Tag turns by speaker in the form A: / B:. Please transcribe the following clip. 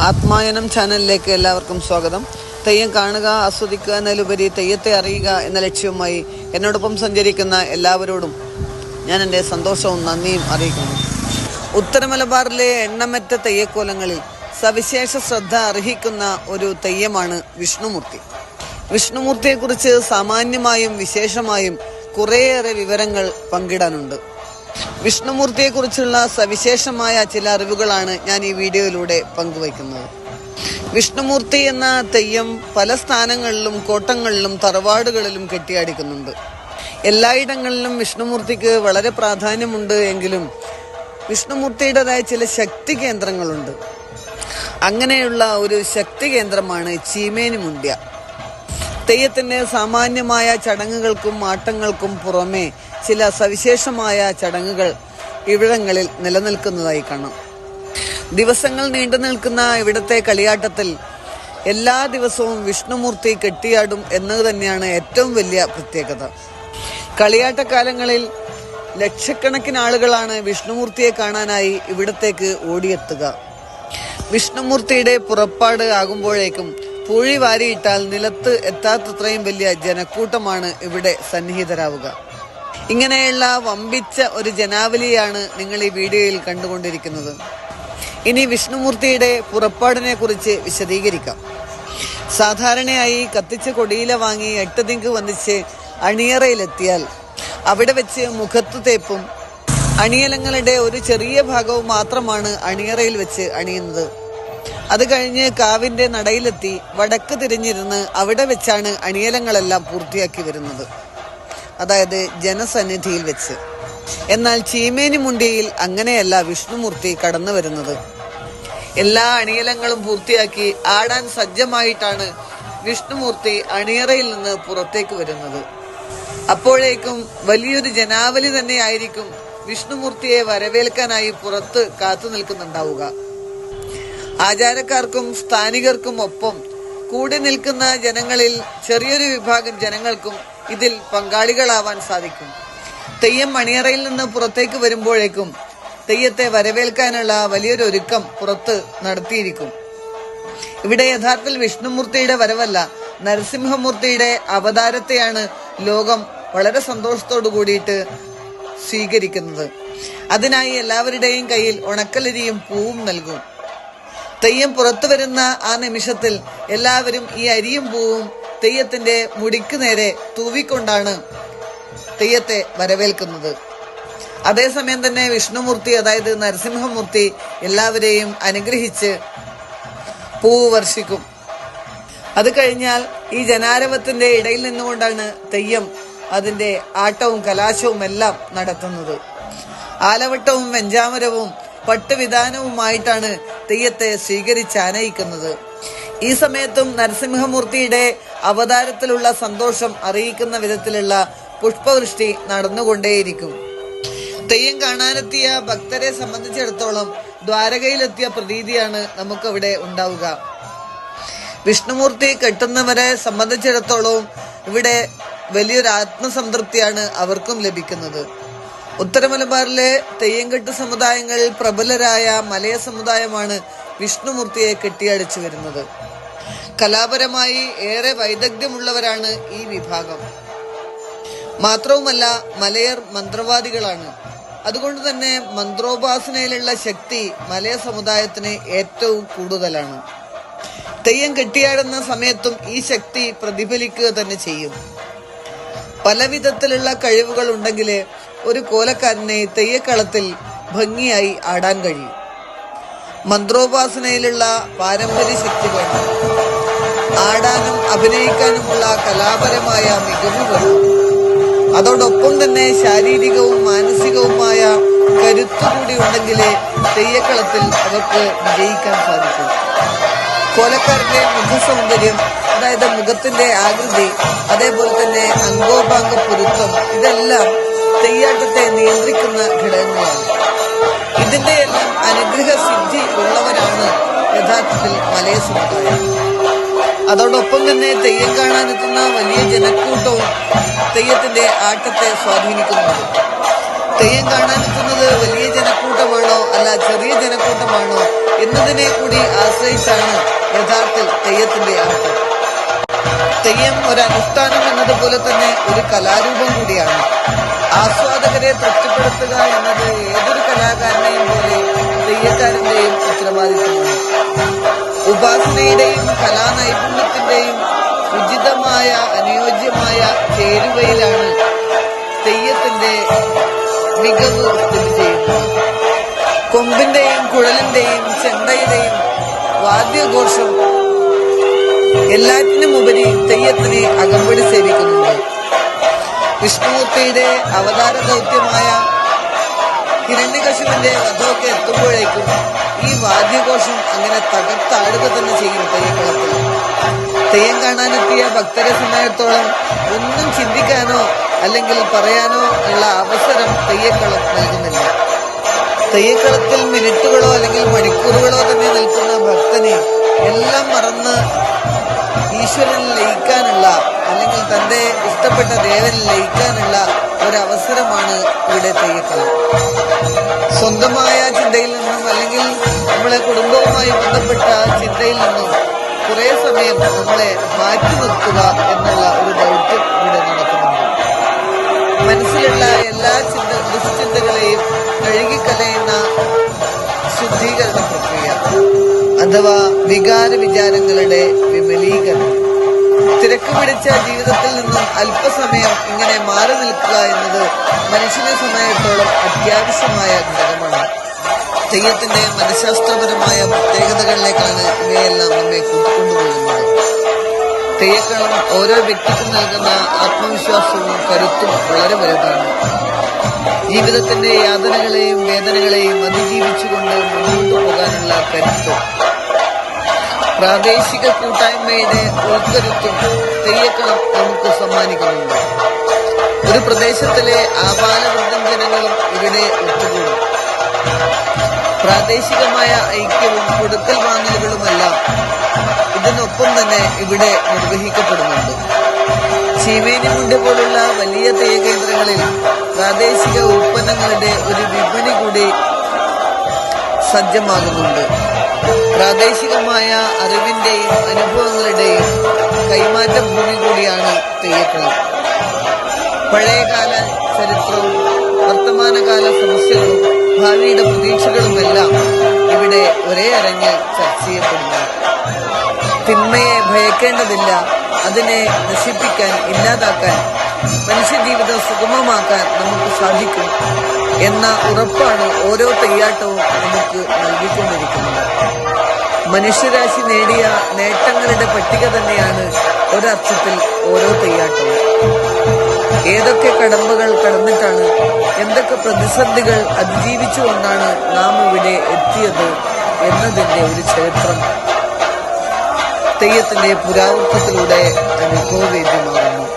A: ആത്മായനം ചാനലിലേക്ക് എല്ലാവർക്കും സ്വാഗതം. തെയ്യം കാണുക ആസ്വദിക്കുക എന്നതിലുപരി തെയ്യത്തെ അറിയുക എന്ന ലക്ഷ്യവുമായി എന്നോടൊപ്പം സഞ്ചരിക്കുന്ന എല്ലാവരോടും ഞാൻ എന്റെ സന്തോഷവും നന്ദിയും അറിയിക്കുന്നു. ഉത്തര മലബാറിലെ എണ്ണമറ്റ തെയ്യക്കോലങ്ങളിൽ സവിശേഷ ശ്രദ്ധ അർഹിക്കുന്ന ഒരു തെയ്യമാണ് വിഷ്ണുമൂർത്തി. വിഷ്ണുമൂർത്തിയെക്കുറിച്ച് സാമാന്യമായും വിശേഷമായും കുറേയേറെ വിവരങ്ങൾ പങ്കിടാനുണ്ട്. വിഷ്ണുമൂർത്തിയെക്കുറിച്ചുള്ള സവിശേഷമായ ചില അറിവുകളാണ് ഞാൻ ഈ വീഡിയോയിലൂടെ പങ്കുവയ്ക്കുന്നത്. വിഷ്ണുമൂർത്തി എന്ന തെയ്യം പല സ്ഥാനങ്ങളിലും കോട്ടങ്ങളിലും തറവാടുകളിലും കെട്ടിയാടിക്കുന്നുണ്ട്. എല്ലായിടങ്ങളിലും വിഷ്ണുമൂർത്തിക്ക് വളരെ പ്രാധാന്യമുണ്ട് എങ്കിലും വിഷ്ണുമൂർത്തിയുടേതായ ചില ശക്തി കേന്ദ്രങ്ങളുണ്ട്. അങ്ങനെയുള്ള ഒരു ശക്തി കേന്ദ്രമാണ് ചീമേനി മുണ്ട്യ. തെയ്യത്തിന്റെ സാമാന്യമായ ചടങ്ങുകൾക്കും ആട്ടങ്ങൾക്കും പുറമെ ചില സവിശേഷമായ ചടങ്ങുകൾ ഇവിടങ്ങളിൽ നിലനിൽക്കുന്നതായി കാണാം. ദിവസങ്ങൾ നീണ്ടു നിൽക്കുന്ന ഇവിടത്തെ കളിയാട്ടത്തിൽ എല്ലാ ദിവസവും വിഷ്ണുമൂർത്തി കെട്ടിയാടും എന്നത് തന്നെയാണ് ഏറ്റവും വലിയ പ്രത്യേകത. കളിയാട്ടക്കാലങ്ങളിൽ ലക്ഷക്കണക്കിന് ആളുകളാണ് വിഷ്ണുമൂർത്തിയെ കാണാനായി ഇവിടത്തേക്ക് ഓടിയെത്തുക. വിഷ്ണുമൂർത്തിയുടെ പുറപ്പാട് ആകുമ്പോഴേക്കും പൂഴി വാരിയിട്ടാൽ നിലത്ത് എത്താത്തത്രയും വലിയ ജനക്കൂട്ടമാണ് ഇവിടെ സന്നിഹിതരാവുക. ഇങ്ങനെയുള്ള വമ്പിച്ച ഒരു ജനാവലിയാണ് നിങ്ങൾ ഈ വീഡിയോയിൽ കണ്ടുകൊണ്ടിരിക്കുന്നത്. ഇനി വിഷ്ണുമൂർത്തിയുടെ പുറപ്പാടിനെ കുറിച്ച് വിശദീകരിക്കാം. സാധാരണയായി കത്തിച്ച കൊടിയില വാങ്ങി എട്ട് തിങ്ക് വന്നിച്ച് അണിയറയിലെത്തിയാൽ അവിടെ വെച്ച് മുഖത്തു തേപ്പും അണിയലങ്ങളുടെ ഒരു ചെറിയ ഭാഗവും മാത്രമാണ് അണിയറയിൽ വെച്ച് അണിയുന്നത്. അത് കഴിഞ്ഞ് കാവിന്റെ നടയിലെത്തി വടക്ക് തിരിഞ്ഞിരുന്ന് അവിടെ വെച്ചാണ് അണിയലങ്ങളെല്ലാം പൂർത്തിയാക്കി വരുന്നത്. അതായത് ജനസന്നിധിയിൽ വെച്ച്. എന്നാൽ ചീമേനി മുണ്ടിയിൽ അങ്ങനെയല്ല വിഷ്ണുമൂർത്തി കടന്നു വരുന്നത്. എല്ലാ അണിയലങ്ങളും പൂർത്തിയാക്കി ആടാൻ സജ്ജമായിട്ടാണ് വിഷ്ണുമൂർത്തി അണിയറയിൽ നിന്ന് പുറത്തേക്ക് വരുന്നത്. അപ്പോഴേക്കും വലിയൊരു ജനാവലി തന്നെയായിരിക്കും വിഷ്ണുമൂർത്തിയെ വരവേൽക്കാനായി പുറത്ത് കാത്തു നിൽക്കുന്നുണ്ടാവുക. ആചാരക്കാർക്കും സ്ഥാനികർക്കും ഒപ്പം കൂടി നിൽക്കുന്ന ജനങ്ങളിൽ ചെറിയൊരു വിഭാഗം ജനങ്ങൾക്കും ഇതിൽ പങ്കാളികളാവാൻ സാധിക്കും. തെയ്യം മണിയറയിൽ നിന്ന് പുറത്തേക്ക് വരുമ്പോഴേക്കും തെയ്യത്തെ വരവേൽക്കാനുള്ള വലിയൊരു ഒരുക്കം പുറത്ത് നടത്തിയിരിക്കും. ഇവിടെ യഥാർത്ഥത്തിൽ വിഷ്ണുമൂർത്തിയുടെ വരവല്ല നരസിംഹമൂർത്തിയുടെ അവതാരത്തെയാണ് ലോകം വളരെ സന്തോഷത്തോടു കൂടിയിട്ട് സ്വീകരിക്കുന്നത്. അതിനായി എല്ലാവരുടെയും കയ്യിൽ ഉണക്കലരിയും പൂവും നൽകും. തെയ്യം പുറത്തു വരുന്ന ആ നിമിഷത്തിൽ എല്ലാവരും ഈ അരിയും പൂവും തെയ്യത്തിന്റെ മുടിക്ക് നേരെ തൂവിക്കൊണ്ടാണ് തെയ്യത്തെ വരവേൽക്കുന്നത്. അതേസമയം തന്നെ വിഷ്ണുമൂർത്തി അതായത് നരസിംഹമൂർത്തി എല്ലാവരെയും അനുഗ്രഹിച്ച് പൂവ് വർഷിക്കും. അത് കഴിഞ്ഞാൽ ഈ ജനാരവത്തിന്റെ ഇടയിൽ നിന്നുകൊണ്ടാണ് തെയ്യം അതിന്റെ ആട്ടവും കലാശവും എല്ലാം നടത്തുന്നത്. ആലവട്ടവും വെഞ്ചാമരവും പട്ടുവിധാനവുമായിട്ടാണ് തെയ്യത്തെ സ്വീകരിച്ച് ആനയിക്കുന്നത്. ഈ സമയത്തും നരസിംഹമൂർത്തിയുടെ അവതാരത്തിലുള്ള സന്തോഷം അറിയിക്കുന്ന വിധത്തിലുള്ള പുഷ്പവൃഷ്ടി നടന്നുകൊണ്ടേയിരിക്കും. തെയ്യം കാണാനെത്തിയ ഭക്തരെ സംബന്ധിച്ചിടത്തോളം ദ്വാരകയിലെത്തിയ പ്രതീതിയാണ് നമുക്കവിടെ ഉണ്ടാവുക. വിഷ്ണുമൂർത്തി കെട്ടുന്നവരെ സംബന്ധിച്ചിടത്തോളവും ഇവിടെ വലിയൊരു ആത്മസംതൃപ്തിയാണ് അവർക്കും ലഭിക്കുന്നത്. ഉത്തരമലബാറിലെ തെയ്യംകെട്ട് സമുദായങ്ങളിൽ പ്രബലരായ മലയ സമുദായമാണ് വിഷ്ണുമൂർത്തിയെ കെട്ടിയടിച്ചു വരുന്നത്. കലാപരമായി ഏറെ വൈദഗ്ധ്യമുള്ളവരാണ് ഈ വിഭാഗം. മാത്രവുമല്ല മലയർ മന്ത്രവാദികളാണ്. അതുകൊണ്ട് തന്നെ മന്ത്രോപാസനയിലുള്ള ശക്തി മലയ സമുദായത്തിന് ഏറ്റവും കൂടുതലാണ്. തെയ്യം കെട്ടിയാടുന്ന സമയത്തും ഈ ശക്തി പ്രതിഫലിക്കുക തന്നെ ചെയ്യും. പലവിധത്തിലുള്ള കഴിവുകൾ ഉണ്ടെങ്കിൽ ഒരു കോലക്കാരനെ തെയ്യക്കളത്തിൽ ഭംഗിയായി ആടാൻ കഴിയും. മന്ത്രോപാസനയിലുള്ള പാരമ്പര്യ ശക്തി വേണം. ആടാനും അഭിനയിക്കാനുമുള്ള കലാപരമായ മികവ് വേണം അതോടൊപ്പം തന്നെ ശാരീരികവും മാനസികവുമായ കരുത്തു കൂടി ഉണ്ടെങ്കിലേ തെയ്യക്കളത്തിൽ അവർക്ക് വിജയിക്കാൻ സാധിക്കും. കോലക്കാരന്റെ മുഖസൗന്ദര്യം അതായത് മുഖത്തിന്റെ ആകൃതി അതേപോലെ തന്നെ അംഗോപാംഗ പൊരുത്തം ഇതെല്ലാം തെയ്യാട്ടത്തെ നിയന്ത്രിക്കുന്ന ഘടകങ്ങളാണ്. ഇതിന്റെ എല്ലാം അനുഗ്രഹ സിദ്ധി ഉള്ളവരാണ് യഥാർത്ഥത്തിൽ മലയ സമുദായം അതോടൊപ്പം തന്നെ തെയ്യം കാണാനെത്തുന്ന വലിയ ജനക്കൂട്ടവും തെയ്യത്തിന്റെ ആട്ടത്തെ സ്വാധീനിക്കുന്നു തെയ്യം കാണാനെത്തുന്നത് വലിയ ജനക്കൂട്ടമാണോ അല്ല ചെറിയ ജനക്കൂട്ടമാണോ എന്നതിനെ കൂടി ആശ്രയിച്ചാണ് യഥാർത്ഥത്തിൽ തെയ്യത്തിന്റെ ആട്ടം. തെയ്യം ഒരു അനുഷ്ഠാനം എന്നതുപോലെ തന്നെ ഒരു കലാരൂപം കൂടിയാണ്. ആസ്വാദകരെ തൃപ്തിപ്പെടുത്തുക എന്നത് ഏതൊരു കലാകാരനെയും പോലെ തെയ്യക്കാരന്റെയും ഉത്തരവാദിത്തമാണ് ഉപാസനയുടെയും കലാനൈപുണ്യത്തിന്റെയും ഉചിതമായ അനുയോജ്യമായ ചേരുവയിലാണ് തെയ്യത്തിന്റെ മികവ് സ്ഥിതി ചെയ്യുന്നത്. കൊമ്പിന്റെയും കുഴലിന്റെയും ചെണ്ടയുടെയും വാദ്യഘോഷം എല്ലാറ്റിനും ഉപരി തെയ്യത്തിനെ അകമ്പടി സേവിക്കുന്നുണ്ട്. വിഷ്ണുമൂർത്തിയുടെ അവതാര ദൗത്യമായ ഹിരണ്യകശുവിന്റെ വധമൊക്കെ എത്തുമ്പോഴേക്കും ഈ വാദ്യഘോഷം അങ്ങനെ തകർത്താടുക തന്നെ ചെയ്യും തെയ്യക്കളത്തിൽ. തെയ്യം കാണാനെത്തിയ ഭക്തരെ സമയത്തോളം ഒന്നും ചിന്തിക്കാനോ അല്ലെങ്കിൽ പറയാനോ ഉള്ള അവസരം തെയ്യക്കളം നൽകുന്നില്ല. തെയ്യക്കളത്തിൽ മിനിറ്റുകളോ അല്ലെങ്കിൽ മണിക്കൂറുകളോ തന്നെ നിൽക്കുന്ന ഭക്തനെ എല്ലാം മറന്ന് ഈശ്വരനിൽ ലയിക്കാനുള്ള അല്ലെങ്കിൽ തന്റെ ഇഷ്ടപ്പെട്ട ദേവനിൽ ലയിക്കാനുള്ള ഒരവസരമാണ് ഇവിടെ തെയ്യക്കല സ്വന്തമായ ചിന്തയിൽ നിന്നും അല്ലെങ്കിൽ നമ്മളെ കുടുംബവുമായി ബന്ധപ്പെട്ട ചിന്തയിൽ നിന്നും കുറെ സമയം നമ്മളെ മാറ്റി നിർത്തുക എന്നുള്ള ഒരു ദൗത്യം ഇവിടെ നടക്കുന്നുണ്ട്. മനസ്സിലുള്ള എല്ലാ ചിന്ത ദുശ്ചിന്തകളെയും കഴുകിക്കളയുന്ന ശുദ്ധീകരണ പ്രക്രിയ. അഥവാ വികാര വിചാരങ്ങളുടെ പിടിച്ച ജീവിതത്തിൽ നിന്നും അല്പസമയം ഇങ്ങനെ മാറി നിൽക്കുക എന്നത് മനുഷ്യനെ സമയത്തോളം അത്യാവശ്യമായ ഘടകമാണ്. തെയ്യത്തിന്റെ മനഃശാസ്ത്രപരമായ പ്രത്യേകതകളിലേക്കാണ് ഇവയെല്ലാം നമ്മെ കൂട്ടിക്കൊണ്ടുപോകുന്നത്. തെയ്യക്കളം ഓരോ വ്യക്തിക്കും നൽകുന്ന ആത്മവിശ്വാസവും കരുത്തും വളരെ വലുതാണ്. ജീവിതത്തിന്റെ യാതനകളെയും വേദനകളെയും അതിജീവിച്ചുകൊണ്ട് മുന്നോട്ട് പോകാനുള്ള കരുത്ത് പ്രാദേശിക കൂട്ടായ്മയുടെ ഉൾക്കരുത്തും തെയ്യക്കളം നമുക്ക് സമ്മാനിക്കുന്നുണ്ട്. ഒരു പ്രദേശത്തിലെ ആപാലവൃദ്ധം ജനങ്ങളും ഇവിടെ ഒത്തുകൂടും. പ്രാദേശികമായ ഐക്യവും കൊടുക്കൽ വാങ്ങലുകളുമെല്ലാം ഇതിനൊപ്പം തന്നെ ഇവിടെ നിർവഹിക്കപ്പെടുന്നുണ്ട്. ചീമേനിമുണ്ട് പോലുള്ള വലിയ തെയ്യ കേന്ദ്രങ്ങളിൽ പ്രാദേശിക ഉൽപ്പന്നങ്ങളുടെ ഒരു വിപണി കൂടി സജ്ജമാകുന്നുണ്ട്. പ്രാദേശികമായ അറിവിന്റെയും അനുഭവങ്ങളുടെയും കൈമാറ്റ ഭൂമി കൂടിയാണ് തെയ്യക്കളം. പഴയകാല ചരിത്രവും വർത്തമാനകാല സമസ്യകളും ഭാവിയുടെ പ്രതീക്ഷകളുമെല്ലാം ഇവിടെ ഒരേ അരങ്ങ് ചർച്ച ചെയ്യപ്പെടുന്നു. തിന്മയെ ഭയക്കേണ്ടതില്ല അതിനെ നശിപ്പിക്കാൻ ഇല്ലാതാക്കാൻ മനുഷ്യജീവിതം സുഗമമാക്കാൻ നമുക്ക് സാധിക്കും എന്ന ഉറപ്പാണ് ഓരോ തെയ്യാട്ടവും നമുക്ക് നൽകിക്കൊണ്ടിരിക്കുന്നത്. മനുഷ്യരാശി നേടിയ നേട്ടങ്ങളുടെ പട്ടിക തന്നെയാണ് ഒരർത്ഥത്തിൽ ഓരോ തെയ്യാട്ടവും. ഏതൊക്കെ കടമ്പകൾ കടന്നിട്ടാണ് എന്തൊക്കെ പ്രതിസന്ധികൾ അതിജീവിച്ചുകൊണ്ടാണ് നാം ഇവിടെ എത്തിയത് എന്നതിന്റെ ഒരു ചരിത്രം. തെയ്യത്തിന്റെ പുരാവൃത്തത്തിലൂടെ അനുഭവവേദ്യമാകുന്നു.